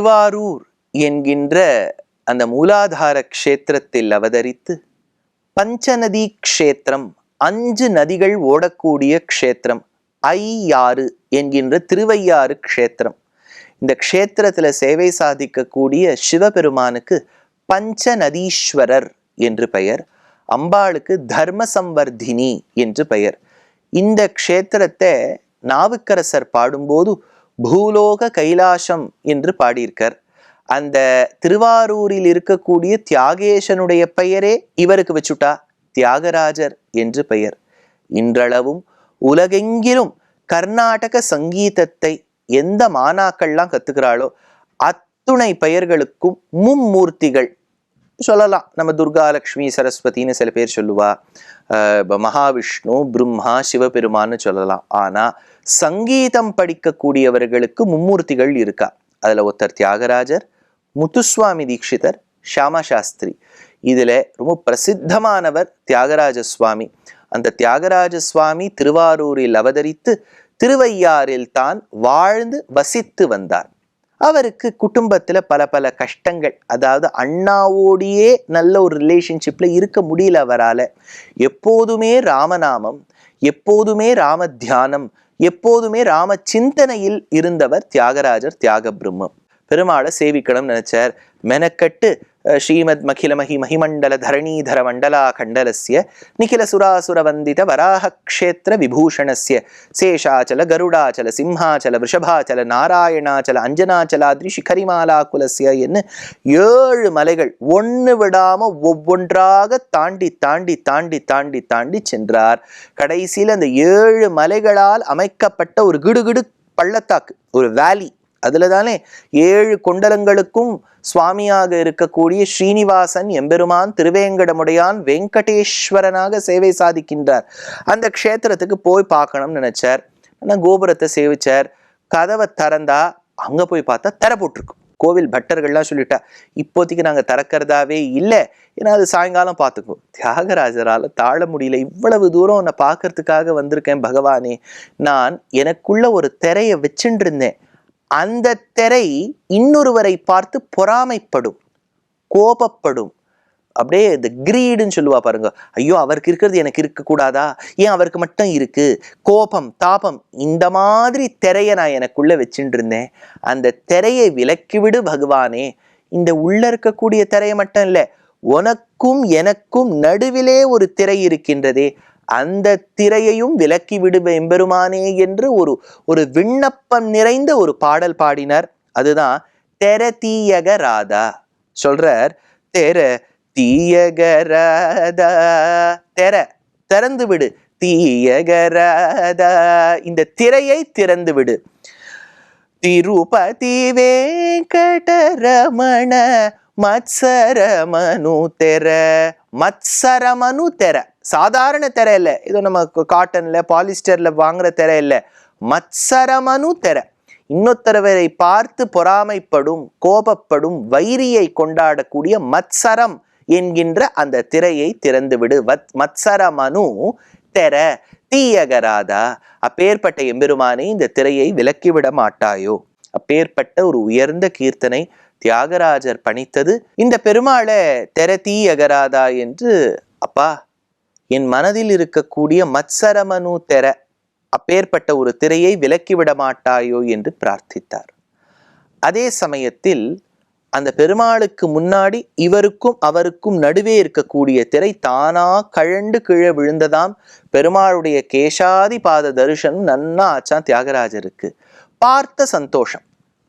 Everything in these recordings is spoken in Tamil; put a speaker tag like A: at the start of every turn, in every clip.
A: திருவாரூர் என்கின்ற அந்த மூலாதார க்ஷேத்திரத்தில் அவதரித்து பஞ்சநதி க்ஷேத்திரம் அஞ்சு நதிகள் ஓடக்கூடிய க்ஷேத்திரம் ஐயாறு என்கின்ற திருவையாறு க்ஷேத்திரம். இந்த க்ஷேத்திரத்துல சேவை சாதிக்கக்கூடிய சிவபெருமானுக்கு பஞ்சநதீஸ்வரர் என்று பெயர் அம்பாளுக்கு தர்ம சம்வர்தினி என்று பெயர். இந்த க்ஷேத்திரத்தை நாவுக்கரசர் பாடும்போது பூலோக கைலாசம் என்று பாடியிருக்கார். அந்த திருவாரூரில் இருக்கக்கூடிய தியாகேசனுடைய பெயரே இவருக்கு வச்சுட்டா தியாகராஜர் என்று பெயர். இன்றளவும் உலகெங்கிலும் கர்நாடக சங்கீதத்தை எந்த மாணாக்கள்லாம் கத்துக்கிறாளோ அத்துணை பெயர்களுக்கும் மும்மூர்த்திகள் சொல்லலாம். நம்ம துர்கா லக்ஷ்மி சரஸ்வதினு சில பேர் சொல்லுவா. மகாவிஷ்ணு பிரம்மா சிவபெருமான்னு சொல்லலாம். ஆனால் சங்கீதம் படிக்கக்கூடியவர்களுக்கு மும்மூர்த்திகள் இருக்கா? அதில் ஒருத்தர் தியாகராஜர் முத்துசுவாமி தீட்சிதர் ஷியாமா சாஸ்திரி. இதில் ரொம்ப பிரசித்தமானவர் தியாகராஜ சுவாமி அந்த தியாகராஜ சுவாமி திருவாரூரில் அவதரித்து திருவையாறில் தான் வாழ்ந்து வசித்து வந்தார். அவருக்கு குடும்பத்தில் பல பல கஷ்டங்கள். அதாவது அண்ணாவோடையே நல்ல ஒரு ரிலேஷன்ஷிப்பில் இருக்க முடியல அவரால். எப்போதுமே ராமநாமம் எப்போதுமே ராம தியானம் எப்போதுமே ராம சிந்தனையில் இருந்தவர் தியாகராஜர் தியாக பிரம்மம் பெருமாளை சேவிக்கணும்னு நினைச்சார். மெனக்கட்டு ஸ்ரீமத் மகிலமகி மகிமண்டல தரணீதர மண்டலா கண்டலசிய நிகில சுராசுர வந்தித வராஹக்ஷேத்திர விபூஷணஸ்ய சேஷாச்சல கருடாச்சல சிம்ஹாச்சல விஷபாச்சல நாராயணாச்சல அஞ்சனாச்சலாத்ரி சிகரிமாலா குலஸ்ய ஏழு மலைகள் ஒன்று விடாம ஒவ்வொன்றாக தாண்டி தாண்டி தாண்டி தாண்டி தாண்டி சென்றார். கடைசியில் அந்த ஏழு மலைகளால் அமைக்கப்பட்ட ஒரு கிடுகிடு பள்ளத்தாக்கு ஒரு வேலி அதுல தானே ஏழு கொண்டலங்களுக்கும் சுவாமியாக இருக்கக்கூடிய ஸ்ரீனிவாசன் எம்பெருமான் திருவேங்கடமுடையான் வெங்கடேஸ்வரனாக சேவை சாதிக்கின்றார். அந்த க்ஷேத்திரத்துக்கு போய் பார்க்கணும்னு நினைச்சார். ஆனால் கோபுரத்தை சேவிச்சார். கதவை திறந்தா அங்க போய் பார்த்தா தர போட்டிருக்கு. கோவில் பட்டர்கள்லாம் சொல்லிட்டா இப்போதைக்கு நாங்கள் திறக்கிறதாவே இல்லை. ஏன்னா அது சாயங்காலம் பார்த்துக்குவோம். தியாகராஜரால் தாழ முடியல. இவ்வளவு தூரம் உன்னை பார்க்கறதுக்காக வந்திருக்கேன் பகவானே. நான் எனக்குள்ள ஒரு திரையை வச்சுட்டு இருந்தேன். அந்த திரை இன்னொருவரை பார்த்து பொறாமைப்படும் கோபப்படும். அப்படியே இந்த கிரீடுன்னு சொல்லுவா பாருங்க. ஐயோ அவருக்கு இருக்கிறது எனக்கு இருக்கக்கூடாதா ஏன் அவருக்கு மட்டும் இருக்கு? கோபம் தாபம் இந்த மாதிரி திரையை நான் எனக்குள்ள வச்சுட்டு இருந்தேன் அந்த திரையை விலக்கிவிடு பகவானே. இந்த உள்ள இருக்கக்கூடிய திரையை மட்டும் இல்லை உனக்கும் எனக்கும் நடுவிலே ஒரு திரை இருக்கின்றதே. அந்த திரையையும் விலக்கி விடுவ எம்பெருமானே என்று ஒரு ஒரு விண்ணப்பம் நிறைந்த ஒரு பாடல் பாடினர். அதுதான் தெர தீயக ராதா சொல்றார் தெர தீயக ராதா தெர திறந்து விடு. தீயக ராதா இந்த திரையை திறந்து விடு. திருபதி வேங்கடரமண மத்சரமனு தெர மத்சரமனு தெர. சாதாரண தெர இல்லை. இது நம்ம காட்டன்ல பாலிஸ்டர்ல வாங்குற தெர இல்லை. மத்சரமனு தெர. இன்னொருத்தரவரை பார்த்து பொறாமைப்படும் கோபப்படும் வைரியை கொண்டாடக்கூடிய மத்சரம் என்கின்ற அந்த திரையை திறந்துவிடு. வத் மத்சரமனு தெர. தீயகராதா அப்பேற்பட்ட எம்பெருமானே இந்த திரையை விலக்கிவிட மாட்டாயோ? அப்பேற்பட்ட ஒரு உயர்ந்த கீர்த்தனை தியாகராஜர் பணித்தது. இந்த பெருமாளை தெர தீயகராதா என்று அப்பா என் மனதில் இருக்கக்கூடிய மத்சரமனு தெர அப்பேற்பட்ட ஒரு திரையை விலக்கிவிட மாட்டாயோ என்று பிரார்த்தித்தார். அதே சமயத்தில் அந்த பெருமாளுக்கு முன்னாடி இவருக்கும் அவருக்கும் நடுவே இருக்கக்கூடிய திரை தானா கழண்டு கீழே விழுந்ததாம் பெருமாளுடைய கேசாதி பாத தரிசனம் நன்னா ஆச்சான் தியாகராஜருக்கு. பார்த்த சந்தோஷம்.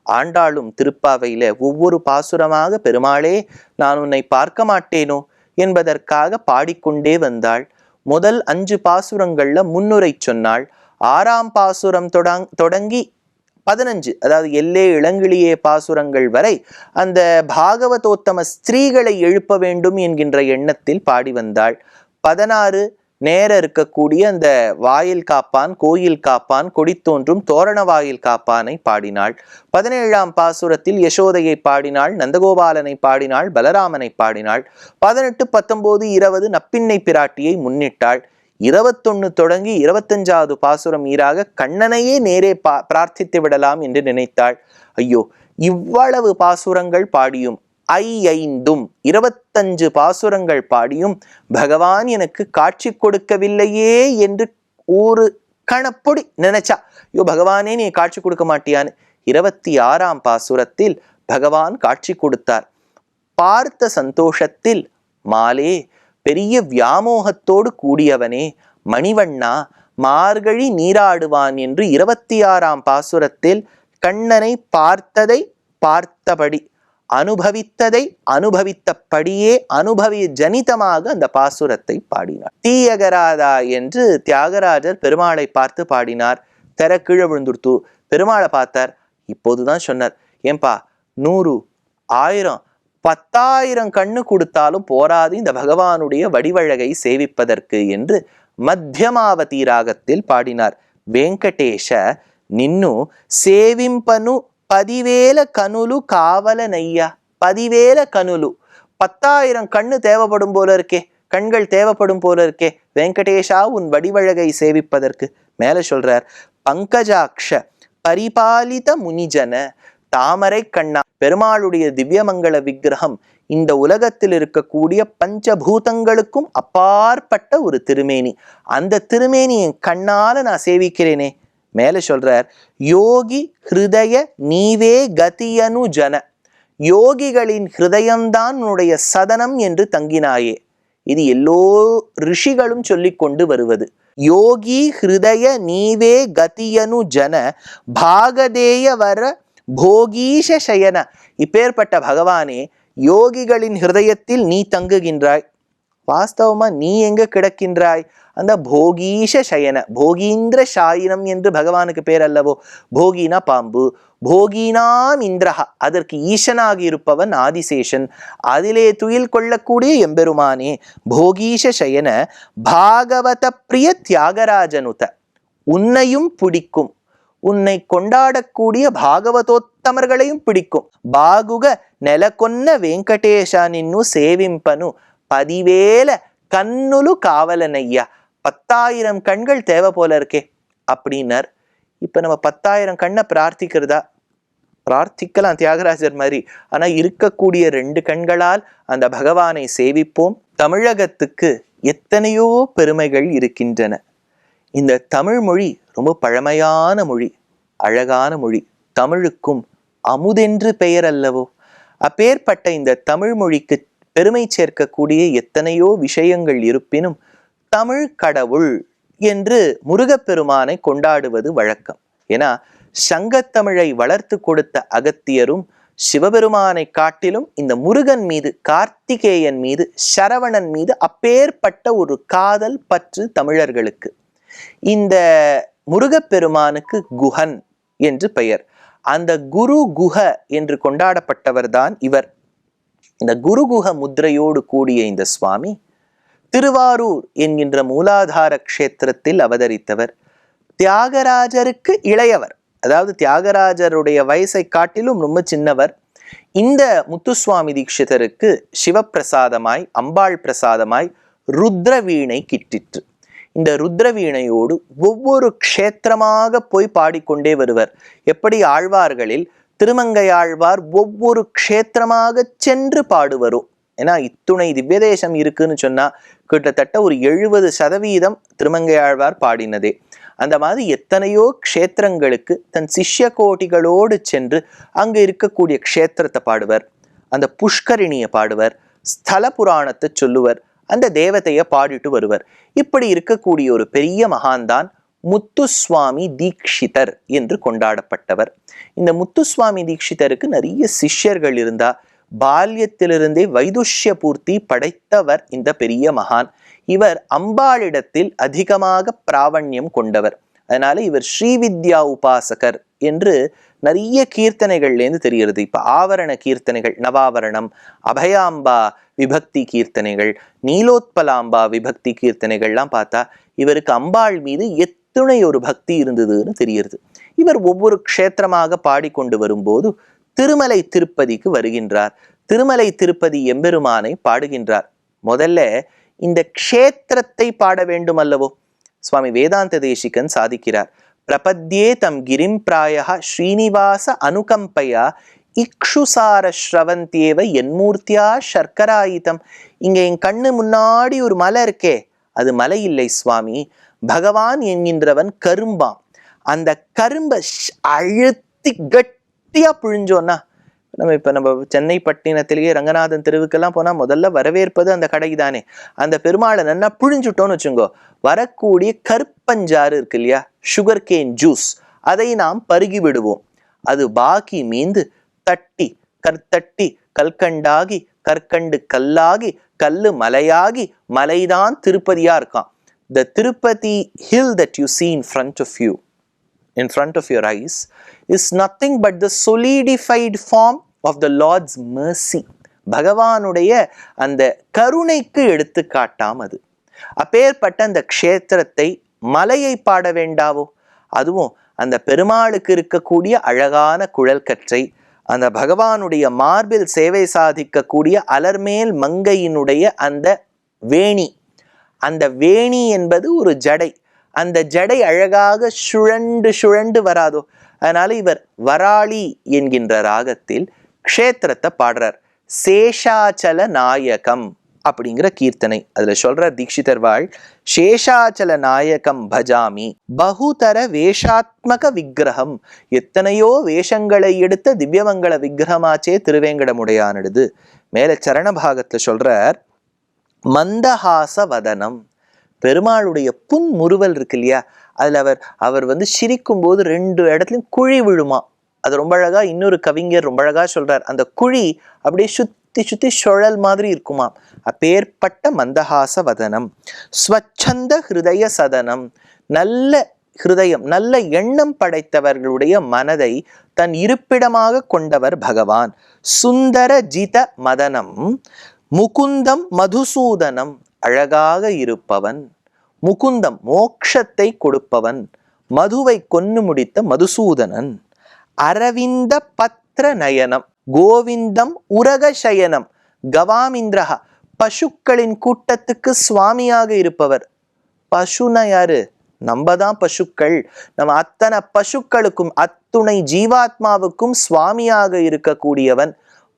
A: ஆண்டாளும் திருப்பாவையில ஒவ்வொரு பாசுரமாக பெருமாளே நான் உன்னை பார்க்க மாட்டேனோ? என்பதற்காக பாடிக்கொண்டே வந்தாள். முதல் அஞ்சு பாசுரங்கள்ல முன்னுரை சொன்னாள். ஆறாம் பாசுரம் தொடங் தொடங்கி பதினஞ்சு அதாவது எல்லே இளங்கிளியே பாசுரங்கள் வரை அந்த பாகவதோத்தம ஸ்திரீகளை எழுப்ப வேண்டும் என்கின்ற எண்ணத்தில் பாடி வந்தாள். பதினாறு நேர இருக்கக்கூடிய அந்த வாயில் காப்பான் கோயில் காப்பான் கொடி தோன்றும் தோரண வாயில் காப்பானை பாடினாள். பதினேழாம் பாசுரத்தில் யசோதையை பாடினாள் நந்தகோபாலனை பாடினாள் பலராமனை பாடினாள். பதினெட்டு பத்தொன்பது இருபது நப்பிண்ணை பிராட்டியை முன்னிட்டாள். இருபத்தொன்னு தொடங்கி இருபத்தஞ்சாவது பாசுரம் ஈராக கண்ணனையே நேரே பா பிரார்த்தித்து விடலாம் என்று நினைத்தாள். ஐயோ இவ்வளவு பாசுரங்கள் பாடியும். ஐந்தும் இருபத்தஞ்சு பாசுரங்கள் பாடியும் பகவான் எனக்கு காட்சி கொடுக்கவில்லையே என்று ஒரு கணப்பொடி நினைச்சா ஐயோ பகவானே நீ காட்சி கொடுக்க மாட்டியான்னு. இருபத்தி ஆறாம் பாசுரத்தில் பகவான் காட்சி கொடுத்தார். பார்த்த சந்தோஷத்தில் மாலே பெரிய வியாமோகத்தோடு கூடியவனே மணிவண்ணா மார்கழி நீராடுவான் என்று இருபத்தி ஆறாம் பாசுரத்தில் கண்ணனை பார்த்ததை பார்த்தபடி அனுபவித்ததை அனுபவித்தபடியே அனுபவி ஜனிதமாக அந்த பாசுரத்தை பாடினார். தீயகராதா என்று தியாகராஜர் பெருமாளை பார்த்து பாடினார். தெர கீழே விழுந்துடுத்து பெருமாளை பார்த்தார். இப்போதுதான் சொன்னார் ஏன்பா நூறு ஆயிரம் பத்தாயிரம் கண்ணு கொடுத்தாலும் போராது இந்த பகவானுடைய வடிவழகை சேவிப்பதற்கு என்று மத்தியமாவதி ராகத்தில் பாடினார். வெங்கடேஷ நின்னு சேவிம்பனு பதிவேல கனுலு காவல நையா பதிவேல கனுலு பத்தாயிரம் கண்ணு தேவைப்படும் போல இருக்கே. கண்கள் தேவைப்படும் போல இருக்கே. வெங்கடேஷா உன் வடிவழகை சேவிப்பதற்கு. மேல சொல்றார் பங்கஜாக்ஷ பரிபாலித முனிஜன தாமரை கண்ணா பெருமாளுடைய திவ்யமங்கள விக்கிரகம் இந்த உலகத்தில் இருக்கக்கூடிய பஞ்சபூதங்களுக்கும் அப்பாற்பட்ட ஒரு திருமேனி. அந்த திருமேனி என் கண்ணால நான் சேவிக்கிறேனே. மேலே சொல்றார் யோகி ஹிருதய நீவே கதியனு ஜன. யோகிகளின் ஹிருதயம்தான் உன்னுடைய சதனம் என்று தங்கினாயே. இது எல்லோ ரிஷிகளும் சொல்லி கொண்டு வருவது. யோகி ஹிருதய நீவே கதியனு ஜன. பாகதேய வர போகீஷ சயன. இப்பேற்பட்ட பகவானே யோகிகளின் ஹிருதயத்தில் நீ தங்குகின்றாய். வாஸ்தவமா நீ எங்க கிடக்கின்றாய்? அந்த போகீஷ சயன போகீந்திர சாயினம் என்று பகவானுக்கு பேர் அல்லவோ போகினா பாம்பு போகினாம் இந்திரஹா அதற்கு ஈசனாகி இருப்பவன் ஆதிசேஷன் அதிலே துயில் கொள்ளக்கூடிய எம்பெருமானே போகீஷ சயன பாகவத பிரிய தியாகராஜனுத உன்னையும் பிடிக்கும் உன்னை கொண்டாடக்கூடிய பாகவதோத்தமர்களையும் பிடிக்கும் బాగుగ నెలకొన్న వెంకటేశ నిన్ను సేవింపను పదివేల கண்ணுலு காவலனையா பத்தாயிரம் கண்கள் தேவை போல இருக்கே அப்படின்னார். இப்போ நம்ம பத்தாயிரம் கண்ணை பிரார்த்திக்கிறதா? பிரார்த்திக்கலாம் தியாகராஜர் மாதிரி. ஆனால் இருக்கக்கூடிய ரெண்டு கண்களால் அந்த பகவானை சேவிப்போம். தமிழகத்துக்கு எத்தனையோ பெருமைகள் இருக்கின்றன. இந்த தமிழ் மொழி ரொம்ப பழமையான மொழி அழகான மொழி. தமிழுக்கும் அமுதென்று பெயர் அல்லவோ. அப்பேற்பட்ட இந்த தமிழ் மொழிக்கு பெருமை சேர்க்கக்கூடிய எத்தனையோ விஷயங்கள் இருப்பினும் தமிழ் கடவுள் என்று முருகப்பெருமானை கொண்டாடுவது வழக்கம். ஏன்னா சங்கத்தமிழை வளர்த்து கொடுத்த அகத்தியரும் சிவபெருமானை காட்டிலும் இந்த முருகன் மீது கார்த்திகேயன் மீது சரவணன் மீது அப்பேற்பட்ட ஒரு காதல் பற்று தமிழர்களுக்கு. இந்த முருகப்பெருமானுக்கு குஹன் என்று பெயர். அந்த குரு குஹ என்று கொண்டாடப்பட்டவர்தான் இவர். இந்த குருகுஹ முத்திரையோடு கூடிய இந்த சுவாமி திருவாரூர் என்கின்ற மூலாதார க்ஷேத்திரத்தில் அவதரித்தவர். தியாகராஜருக்கு இளையவர். அதாவது தியாகராஜருடைய வயசை காட்டிலும் ரொம்ப சின்னவர். இந்த முத்துசுவாமி தீட்சிதருக்கு சிவப்பிரசாதமாய் அம்பாள் பிரசாதமாய் ருத்ர வீணை கிட்டிற்று. இந்த ருத்ர வீணையோடு ஒவ்வொரு க்ஷேத்திரமாக போய் பாடிக்கொண்டே வருவர். எப்படி ஆழ்வார்களில் திருமங்கையாழ்வார் ஒவ்வொரு க்ஷேத்திரமாக சென்று பாடுவரோ ஏன்னா இத்துணை திவ்யதேசம் இருக்குன்னு சொன்னா கிட்டத்தட்ட ஒரு எழுபது சதவீதம் திருமங்கையாழ்வார் பாடினதே. அந்த மாதிரி எத்தனையோ க்ஷேத்திரங்களுக்கு தன் சிஷ்ய கோட்டிகளோடு சென்று அங்கு இருக்கக்கூடிய க்ஷேத்திரத்தை பாடுவர். அந்த புஷ்கரிணியை பாடுவர் ஸ்தல புராணத்தை சொல்லுவர் அந்த தேவதையை பாடிட்டு வருவர். இப்படி இருக்கக்கூடிய ஒரு பெரிய மகான்தான் முத்துசுவாமி தீக்ஷிதர் என்று கொண்டாடப்பட்டவர். இந்த முத்துசுவாமி தீக்ஷிதருக்கு நிறைய சிஷ்யர்கள் இருந்தா பால்யத்திலிருந்தே வைதுஷ்ய பூர்த்தி படைத்தவர் இந்த பெரிய மகான். இவர் அம்பாளிடத்தில் அதிகமாக பிராவண்யம் கொண்டவர். அதனால இவர் ஸ்ரீவித்யா உபாசகர் என்று நிறைய கீர்த்தனைகள்லேருந்து தெரிகிறது. இப்ப ஆவரண கீர்த்தனைகள் நவாவரணம் அபயாம்பா விபக்தி கீர்த்தனைகள் நீலோத்பலாம்பா விபக்தி கீர்த்தனைகள்லாம் பார்த்தா இவருக்கு அம்பாள் மீது எத்துணை ஒரு பக்தி இருந்ததுன்னு தெரிகிறது. இவர் ஒவ்வொரு க்ஷேத்திரமாக பாடிக்கொண்டு வரும்போது திருமலை திருப்பதிக்கு வருகின்றார். திருமலை திருப்பதி எம்பெருமானை பாடுகின்றார். முதல்ல இந்த க்ஷேத்திரத்தை பாட வேண்டும் அல்லவோ? சுவாமி வேதாந்த தேசிகன் சாதிக்கிறார். பிரபத்யே தம் கிரிம் பிராய ஸ்ரீனிவாச அனுகம்பையா இக்ஷுசார ஸ்ரவந்தேவ என்மூர்த்தியா சர்க்கராயுதம். இங்கே என் கண்ணு முன்னாடி ஒரு மலை இருக்கே. அது மலை இல்லை சுவாமி. பகவான் என்கின்றவன் கரும்பாம். அந்த கரும்பை அழுத்தி கட் கட்டியா புழிஞ்சோன்னா நம்ம இப்போ நம்ம சென்னை பட்டினத்திலேயே ரங்கநாதன் தெருவுக்கெல்லாம் போனா முதல்ல வரவேற்பது அந்த கடை தானே அந்த பெருமாளை நல்லா புழிஞ்சுட்டோம்னு வச்சுங்கோ வரக்கூடிய கருப்பஞ்சாறு இருக்கு இல்லையா? சுகர் கேன் ஜூஸ் அதை நாம் பருகி விடுவோம் அது பாக்கி மீந்து தட்டி கற்தட்டி கல்கண்டாகி கற்கண்டு கல்லாகி கல்லு மலையாகி மலைதான் திருப்பதியா இருக்கான் the Tirupati hill that you see in front of you in front of your eyes is nothing but the solidified form of the Lord's mercy. பகவானுடைய அந்த கருணைக்கு எடுத்துக்காட்டாம் அது. அப்பேற்பட்ட அந்த க்ஷேத்திரத்தை மலையை பாட வேண்டாவோ? அதுவும் அந்த பெருமாளுக்கு இருக்கக்கூடிய அழகான குழல் கற்றை அந்த பகவானுடைய மார்பில் சேவை சாதிக்கக்கூடிய அலர்மேல் மங்கையினுடைய அந்த வேணி. அந்த வேணி என்பது ஒரு ஜடை. அந்த ஜடை அழகாக சுழண்டு சுழண்டு வராதோ? அதனால இவர் வராளி என்கின்ற ராகத்தில் க்ஷேத்திரத்தை பாடுறார். சேஷாச்சல நாயகம் அப்படிங்கிற கீர்த்தனை. அதுல சொல்றார் தீட்சிதர் வாழ் சேஷாச்சல நாயகம் பஜாமி பகுதர வேஷாத்மக விக்கிரகம் எத்தனையோ வேஷங்களை எடுத்த திவ்யமங்கள விக்கிரகமாச்சே திருவேங்கடமுடையானது மேல சரணபாகத்துல சொல்றார் மந்தஹாச வதனம் பெருமாளுடைய புன்முறுவல் இருக்கு இல்லையா? அதில் அவர் அவர் வந்து சிரிக்கும் போது ரெண்டு இடத்துலையும் குழி விழுமா? அது ரொம்ப அழகாக இன்னொரு கவிஞர் ரொம்ப அழகாக சொல்கிறார் அந்த குழி அப்படியே சுற்றி சுற்றி சுழல் மாதிரி இருக்குமா? அப்பேற்பட்ட மந்தஹாச வதனம் ஸ்வச்சந்த ஹிருதய சதனம் நல்ல ஹிருதயம் நல்ல எண்ணம் படைத்தவர்களுடைய மனதை தன் இருப்பிடமாக கொண்டவர் பகவான். சுந்தர ஜித மதனம் முகுந்தம் மதுசூதனம் அழகாக இருப்பவன் முகுந்தம் மோக்ஷத்தை கொடுப்பவன். மதுவை கொன்னு முடித்த மதுசூதனன். அரவிந்த பத்ர நயனம். கோவிந்தம் உரகசயனம் கவாமிந்திரஹா பசுக்களின் கூட்டத்துக்கு சுவாமியாக இருப்பவர். பசுனா யாரு? நம்ம தான் பசுக்கள். நம்ம அத்தனை பசுக்களுக்கும் அத்துணை ஜீவாத்மாவுக்கும் சுவாமியாக இருக்கக்கூடியவன்.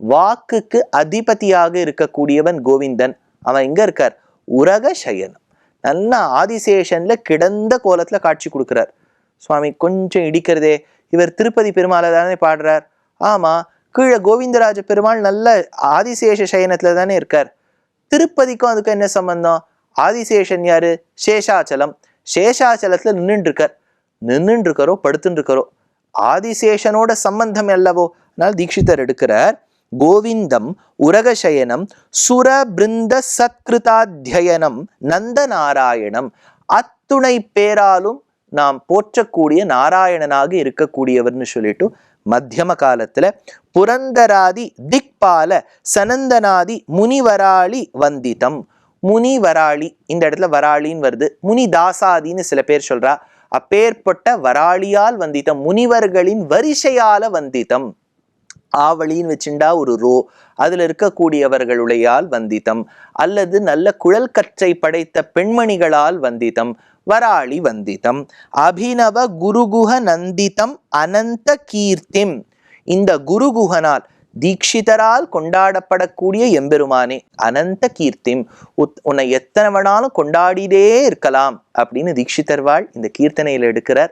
A: வாக்குக்கு அதிபதியாக இருக்கக்கூடியவன் கோவிந்தன். அவன் எங்க இருக்கார்? உரக சயனம். நல்லா ஆதிசேஷன்ல கிடந்த கோலத்துல காட்சி கொடுக்குறார். சுவாமி கொஞ்சம் இடிக்கிறதே. இவர் திருப்பதி பெருமாளை தானே பாடுறார். ஆமா கீழே கோவிந்தராஜ பெருமாள் நல்ல ஆதிசேஷ சயனத்துல தானே இருக்கார். திருப்பதிக்கும் அதுக்கும் என்ன சம்பந்தம்? ஆதிசேஷன் யாரு? சேஷாச்சலம். சேஷாச்சலத்துல நின்றுட்டு இருக்கார் நின்றுட்டு இருக்காரோ படுத்துட்டு இருக்காரோ ஆதிசேஷனோட சம்பந்தம் அல்லவோ அதனால தீட்சிதர் எடுக்கிறார். கோவிந்தம் உரகசயனம் சுரபிருந்த சத்கிருதாத்தியனம் நந்த நாராயணம் அத்துணை பேராலும் நாம் போற்றக்கூடிய நாராயணனாக இருக்கக்கூடியவர்னு சொல்லிட்டு மத்தியம காலத்துல புரந்தராதி திக்பால சனந்தனாதி முனிவராளி வந்திதம். முனிவராளி இந்த இடத்துல வராளின்னு வருது. முனி தாசாதின்னு சில பேர் சொல்றா. அப்பேற்பட்ட வராளியால் வந்தித்தம் முனிவர்களின் வரிசையால வந்திதம். ஆவலின்னு வச்சுண்டா ஒரு ரோ. அதில் இருக்கக்கூடியவர்களுடையால் வந்திதம். அல்லது நல்ல குழல் கற்றை படைத்த பெண்மணிகளால் வந்தித்தம் வராளி வந்தித்தம் அபினவ குருகுஹ நந்திதம் அனந்த கீர்த்திம். இந்த குருகுஹனால் தீட்சிதரால் கொண்டாடப்படக்கூடிய எம்பெருமானே அனந்த கீர்த்திம். உத்- உன்னை எத்தனை வேணாலும் கொண்டாடிட்டே இருக்கலாம் அப்படின்னு தீட்சிதர் இந்த கீர்த்தனையில எடுக்கிறார்.